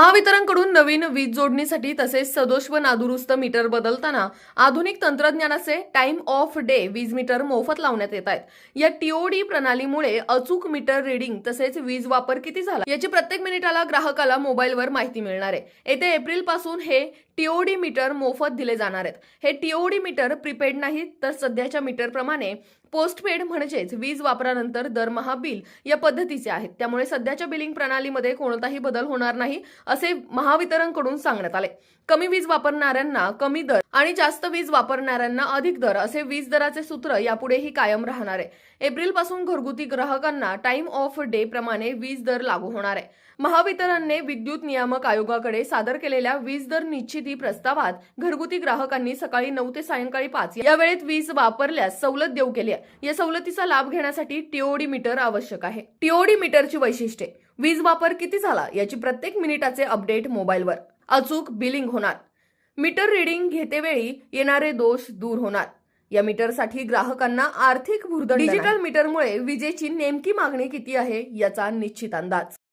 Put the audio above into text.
महावितरणकडून नवीन वीज जोडणीसाठी तसेच सदोष व नादुरुस्त मीटर बदलताना आधुनिक तंत्रज्ञानाचे टाइम ऑफ डे वीज मीटर मोफत लावण्यात येत आहेत. या टीओडी प्रणालीमुळे अचूक मीटर रिडिंग तसेच वीज वापर किती झाला? याची प्रत्येक मिनिटाला ग्राहकाला मोबाईलवर माहिती मिळणार आहे. येत्या एप्रिलपासून हे टीओडी मीटर मोफत दिले जाणार आहेत. हे टीओडी मीटर प्रीपेड नाहीत तर सध्याच्या मीटरप्रमाणे पोस्टपेड म्हणजेच वीज वापरानंतर दरमहा बिल या पद्धतीचे आहेत. त्यामुळे सध्याच्या बिलिंग प्रणालीमध्ये कोणताही बदल होणार नाही असे महावितरणकडून सांगण्यात आले. कमी वीज वापरणाऱ्यांना कमी दर आणि जास्त वीज वापरणाऱ्यांना अधिक दर असे वीज दराचे सूत्र यापुढेही कायम राहणार आहे. एप्रिलपासून घरगुती ग्राहकांना टाइम ऑफ डे प्रमाणे वीज दर लागू होणार आहे. महावितरणने विद्युत नियामक आयोगाकडे सादर केलेल्या वीज दर निश्चिती प्रस्तावात घरगुती ग्राहकांनी सकाळी नऊ ते सायंकाळी पाच या वेळेत वीज वापरल्यास सवलत देऊ केली आहे. या सवलतीचा लाभ घेण्यासाठी टीओडी मीटर आवश्यक आहे. टीओडी मीटरची वैशिष्ट्ये. वीज वापर किती झाला याची प्रत्येक मिनिटाचे अपडेट मोबाईलवर. अचूक बिलिंग होणार. मीटर रिडिंग घेतेवेळी येणारे दोष दूर होणार. या मीटरसाठी ग्राहकांना आर्थिक भुर्दंड डिजिटल मीटरमुळे विजेची नेमकी मागणी किती आहे याचा निश्चित अंदाज.